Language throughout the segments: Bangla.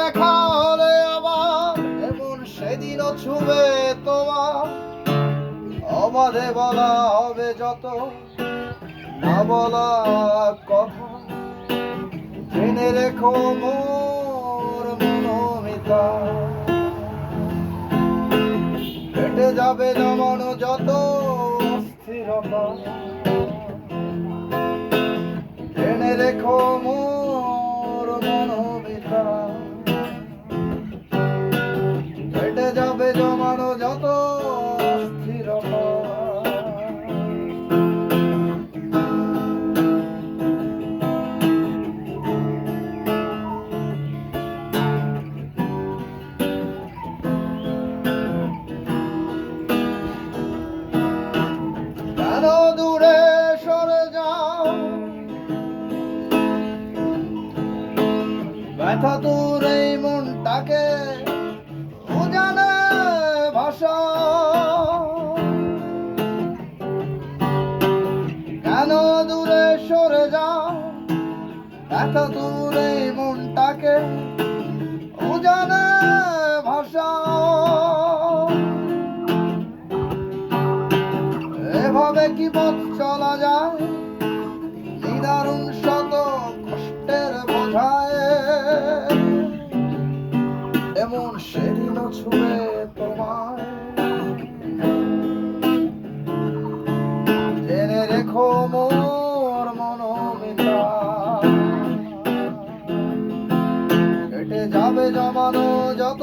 দেখা হলে আমার, এমন সেদিনও ছুবে তোমার। অবাধে বলা হবে যত, না বলা কথা। জেনে রেখো মোর মনোমিতা। কেটে যাবে জমানো যত অস্থিরতা জেনে রেখো মোর ব্যথা তোর এই মনটাকে উজানে ভাষা কেন দূরে সরে যাও? এত এই মনটাকে রেখো মোর মনোবিতা কেটে যাবে জমানো যত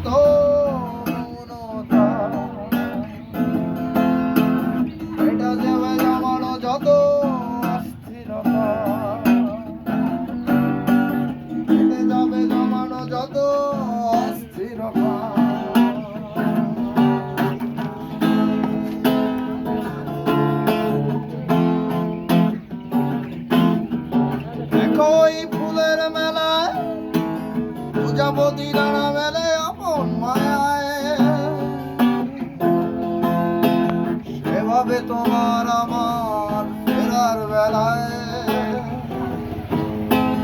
মৌনতা এটা যাবে জমানো যত অস্থিরতা দেখো ফুলের মেলায় প্রজাপতি ডানা মেলে তোমার আমার ফেরার বেলায়।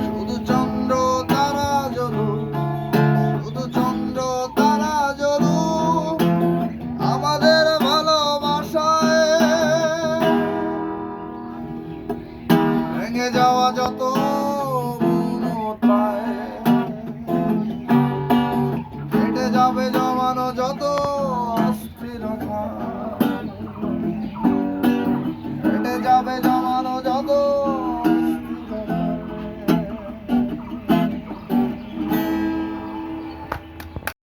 শুধু চন্দ্র, তারা জ্বলু শুধু চন্দ্র, তারা জ্বলু আমাদের ভালোবাসায় ভেঙে যাওয়া যত যাবে জমানো যত